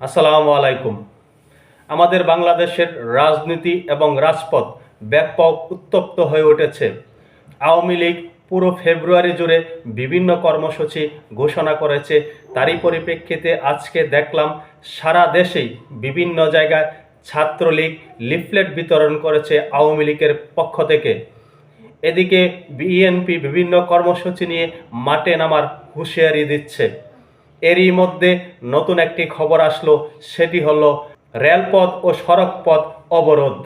আসসালামু আলাইকুম। আমাদের বাংলাদেশের রাজনীতি এবং রাজপথ ব্যাপক উত্তপ্ত হয়ে উঠেছে। আওয়ামী লীগ পুরো ফেব্রুয়ারি জুড়ে বিভিন্ন কর্মসূচি ঘোষণা করেছে। তারই পরিপ্রেক্ষিতে আজকে দেখলাম, সারা দেশেই বিভিন্ন জায়গায় ছাত্রলীগ লিফলেট বিতরণ করেছে আওয়ামী লীগের পক্ষ থেকে। এদিকে বিএনপি বিভিন্ন কর্মসূচি নিয়ে মাঠে নামার হুঁশিয়ারি দিচ্ছে। এরই মধ্যে নতুন একটি খবর আসলো, সেটি হলো রেলপথ ও সড়কপথ অবরোধ।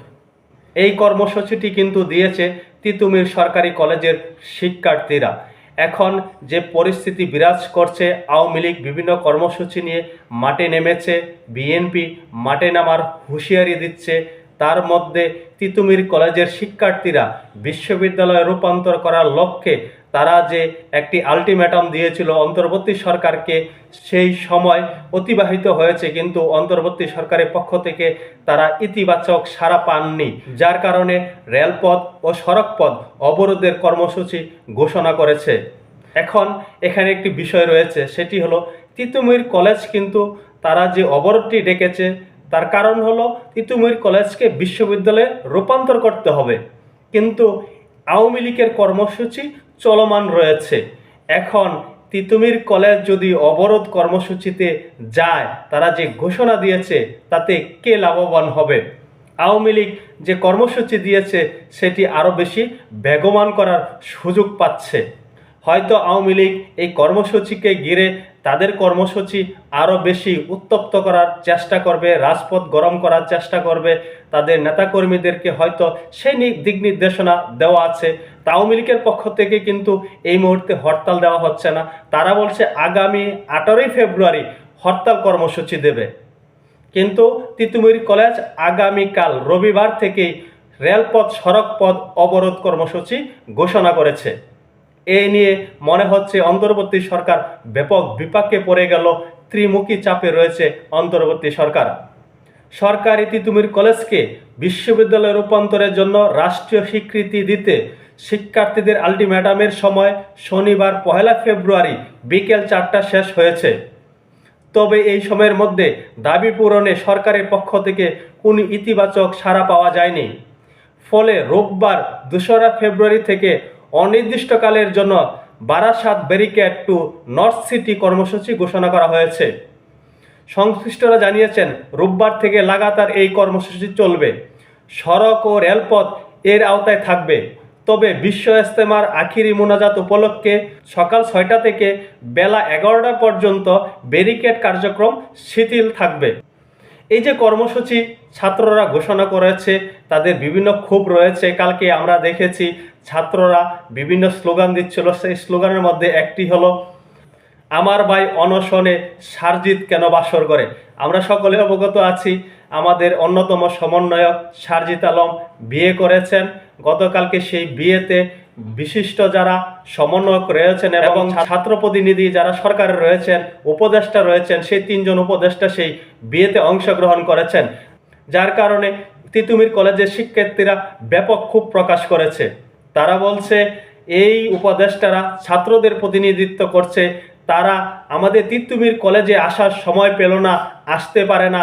এই কর্মসূচিটি কিন্তু দিয়েছে তিতুমির সরকারি কলেজের শিক্ষার্থীরা। এখন যে পরিস্থিতি বিরাজ করছে, আওয়ামী লীগ বিভিন্ন কর্মসূচি নিয়ে মাঠে নেমেছে, বিএনপি মাঠে নামার হুঁশিয়ারি দিচ্ছে, তার মধ্যে তিতুমির কলেজের শিক্ষার্থীরা বিশ্ববিদ্যালয়ে রূপান্তর করার লক্ষ্যে তারা যে একটি আলটিমেটাম দিয়েছিল অন্তর্বর্তী সরকারকে, সেই সময় অতিবাহিত হয়েছে, কিন্তু অন্তর্বর্তী সরকারের পক্ষ থেকে তারা ইতিবাচক সাড়া পাননি, যার কারণে রেলপথ ও সড়কপথ অবরোধের কর্মসূচি ঘোষণা করেছে। এখন এখানে একটি বিষয় রয়েছে, সেটি হলো তিতুমির কলেজ কিন্তু তারা যে অবরোধটি ডেকেছে, তার কারণ হলো তিতুমির কলেজকে বিশ্ববিদ্যালয়ে রূপান্তর করতে হবে। কিন্তু আওয়ামী লীগের কর্মসূচি চলমান রয়েছে। এখন তিতুমির কলেজ যদি অবরোধ কর্মসূচিতে যায়, তারা যে ঘোষণা দিয়েছে, তাতে কে লাভবান হবে? আওয়ামী লীগ যে কর্মসূচি দিয়েছে, সেটি আরও বেশি বেগমান করার সুযোগ পাচ্ছে। হয়তো আওয়ামী লীগ এই কর্মসূচিকে ঘিরে তাদের কর্মসূচি আরও বেশি উত্তপ্ত করার চেষ্টা করবে, রাজপথ গরম করার চেষ্টা করবে। তাদের নেতাকর্মীদেরকে হয়তো সেই দিক নির্দেশনা দেওয়া আছে। আওয়ামী লীগের পক্ষ থেকে কিন্তু এই মুহূর্তে হরতাল দেওয়া হচ্ছে না। তারা বলছে আগামী আঠারোই ফেব্রুয়ারি হরতাল কর্মসূচি দেবে। কিন্তু তিতুমির কলেজ আগামীকাল রবিবার থেকেই রেলপথ, সড়কপথ অবরোধ কর্মসূচি ঘোষণা করেছে। এই নিয়ে মনে হচ্ছে অন্তর্বর্তী সরকার ব্যাপক বিপাকে পড়ে গেল, ত্রিমুখী চাপে রয়েছে অন্তর্বর্তী সরকার। সরকারি তিতুমির কলেজকে বিশ্ববিদ্যালয়ে রূপান্তরের জন্য রাষ্ট্রীয় স্বীকৃতি দিতে শিক্ষার্থীদের আলটিমেটামের সময় শনিবার পহেলা ফেব্রুয়ারি বিকেল চারটা শেষ হয়েছে। তবে এই সময়ের মধ্যে দাবি পূরণে সরকারের পক্ষ থেকে কোনো ইতিবাচক সাড়া পাওয়া যায়নি। ফলে রোববার দোসরা ফেব্রুয়ারি থেকে অনির্দিষ্টকালের জন্য Barasat barricade to North City কর্মসূচি ঘোষণা করা হয়েছে। সংশ্লিষ্টরা জানিয়েছেন, রোববার থেকে লাগাতার এই কর্মসূচি চলবে। সড়ক ও রেলপথ এর আওতায় থাকবে। তবে বিশ্ব ইস্তেমার আখিরি মোনাজাত উপলক্ষে সকাল ছয়টা থেকে বেলা এগারোটা পর্যন্ত ব্যারিকেড কার্যক্রম শিথিল থাকবে। এই যে কর্মসূচি ছাত্ররা ঘোষণা করেছে, তাদের বিভিন্ন ক্ষোভ রয়েছে। কালকে আমরা দেখেছি ছাত্ররা বিভিন্ন স্লোগান দিচ্ছিল। সেই স্লোগানের মধ্যে একটি হলো আমার ভাই অনশনে সারজিৎ কেন বাসর করে? আমরা সকলে অবগত আছি আমাদের অন্যতম সমন্বয়ক সারজিৎ আলম বিয়ে করেছেন। গতকালকে সেই বিয়েতে বিশিষ্ট যারা সমন্বয়ক রয়েছেন এবং ছাত্র প্রতিনিধি যারা সরকারে রয়েছেন উপদেষ্টা রয়েছেন সেই তিনজন উপদেষ্টা সেই বিয়েতে অংশগ্রহণ করেছেন। যার কারণে তিতুমির কলেজের শিক্ষার্থীরা ব্যাপক ক্ষোভ প্রকাশ করেছে। তারা বলছে, এই উপদেষ্টারা ছাত্রদের প্রতিনিধিত্ব করছে। তারা আমাদের তিতুমির কলেজে আসার সময় পেল না, আসতে পারে না।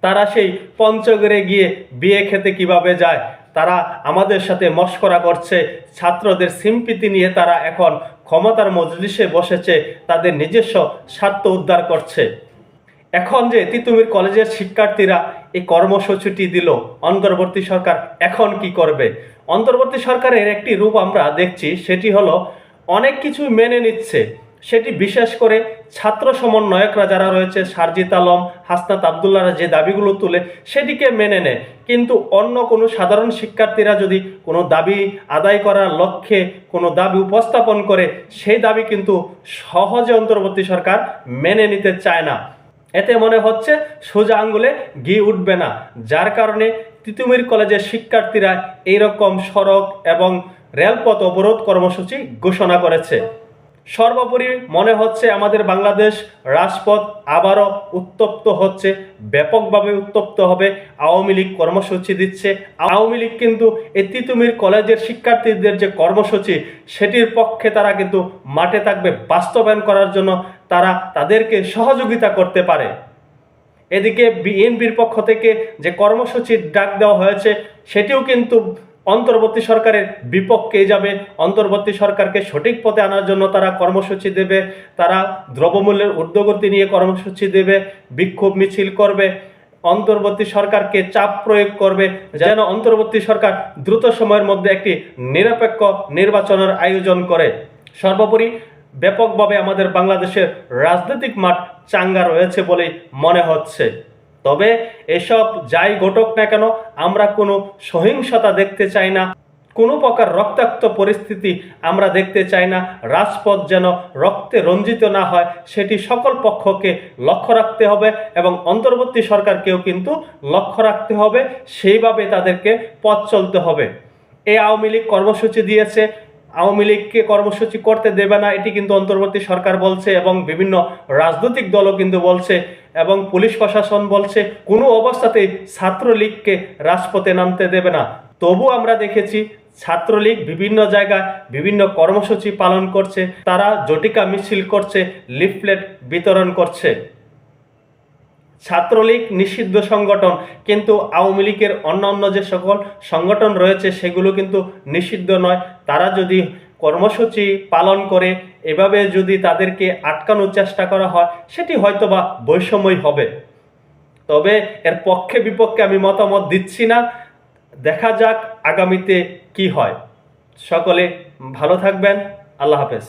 তারা সেই পঞ্চগড়ে গিয়ে বিয়ে খেতে কীভাবে যায়? তারা আমাদের সাথে মস্করা করছে। ছাত্রদের সিম্পিতি নিয়ে তারা এখন ক্ষমতার মজলিসে বসেছে। তাদের নিজস্ব স্বার্থ উদ্ধার করছে। এখন যে তিতুমির কলেজের শিক্ষার্থীরা এই কর্মসূচিটি দিল, অন্তর্বর্তী সরকার এখন কি করবে? অন্তর্বর্তী সরকারের একটি রূপ আমরা দেখছি, সেটি হলো অনেক কিছু মেনে নিচ্ছে। সেটি বিশেষ করে ছাত্র সমন্বয়করা যারা রয়েছে, সারজিত আলম, হাসনাত আবদুল্লাহরা যে দাবিগুলো তুলে, সেটিকে মেনে নেয়। কিন্তু অন্য কোনো সাধারণ শিক্ষার্থীরা যদি কোনো দাবি আদায় করার লক্ষ্যে কোনো দাবি উপস্থাপন করে, সেই দাবি কিন্তু সহজে অন্তর্বর্তী সরকার মেনে নিতে চায় না। এতে মনে হচ্ছে সোজা আঙ্গুলে ঘি উঠবে না, যার কারণে তিতুমির কলেজের শিক্ষার্থীরা এইরকম সড়ক এবং রেলপথ অবরোধ কর্মসূচি ঘোষণা করেছে। সর্বোপরি মনে হচ্ছে আমাদের বাংলাদেশ রাজপথ আবারও উত্তপ্ত হচ্ছে, ব্যাপকভাবে উত্তপ্ত হবে। আওয়ামী লীগ কর্মসূচি দিচ্ছে। আওয়ামী লীগ কিন্তু এই তিতুমির কলেজের শিক্ষার্থীদের যে কর্মসূচি, সেটির পক্ষে তারা কিন্তু মাঠে থাকবে। বাস্তবায়ন করার জন্য তারা তাদেরকে সহযোগিতা করতে পারে। এদিকে বিএনপির পক্ষ থেকে যে কর্মসূচির ডাক দেওয়া হয়েছে, সেটিও কিন্তু অন্তর্বর্তী সরকারের বিপক্ষে যাবে, অন্তর্বর্তী সরকারকে সঠিক পথে আনার জন্য তারা কর্মসূচি দেবে, তারা দ্রব্যমূল্যের ঊর্ধ্বগতি নিয়ে কর্মসূচি দেবে, বিক্ষোভ মিছিল করবে, অন্তর্বর্তী সরকারকে চাপ প্রয়োগ করবে, যেন অন্তর্বর্তী সরকার দ্রুত সময়ের মধ্যে একটি নিরপেক্ষ নির্বাচনের আয়োজন করে। সর্বোপরি ব্যাপকভাবে আমাদের বাংলাদেশের রাজনৈতিক মাঠ চাঙ্গা রয়েছে বলেই মনে হচ্ছে। তবে এসব যাই ঘটুক না কেন, আমরা কোনো সহিংসতা দেখতে চাই না। কোনো প্রকার রক্তাক্ত পরিস্থিতি আমরা দেখতে চাই না। রাজপথ যেন রক্তে রঞ্জিত না হয়, সেটি সকল পক্ষকে লক্ষ্য রাখতে হবে এবং অন্তর্বর্তী সরকারকেও কিন্তু লক্ষ্য রাখতে হবে। সেইভাবে তাদেরকে পথ চলতে হবে। এই আওয়ামী লীগ কর্মসূচি দিয়েছে আওয়ামী লীগকে কর্মসূচি করতে দেবে না, এটি কিন্তু অন্তর্বর্তী সরকার বলছে এবং বিভিন্ন রাজনৈতিক দলও কিন্তু বলছে এবং পুলিশ প্রশাসন বলছে, কোনো অবস্থাতেই ছাত্রলীগকে রাজপথে নামতে দেবে না। তবু আমরা দেখেছি ছাত্রলীগ বিভিন্ন জায়গায় বিভিন্ন কর্মসূচি পালন করছে, তারা জটিকা মিছিল করছে, লিফলেট বিতরণ করছে। ছাত্রলীগ নিষিদ্ধ সংগঠন, কিন্তু আওয়ামী লীগের অন্যান্য যে সকল সংগঠন রয়েছে, সেগুলো কিন্তু নিষিদ্ধ নয়। তারা যদি কর্মসূচি পালন করে, এভাবে যদি তাদেরকে আটকানোর চেষ্টা করা হয়, সেটি হয়তোবা বৈষম্যই হবে। তবে এর পক্ষে বিপক্ষে আমি মতামত দিচ্ছি না। দেখা যাক আগামীতে কি হয়। সকলে ভালো থাকবেন। আল্লাহ হাফেজ।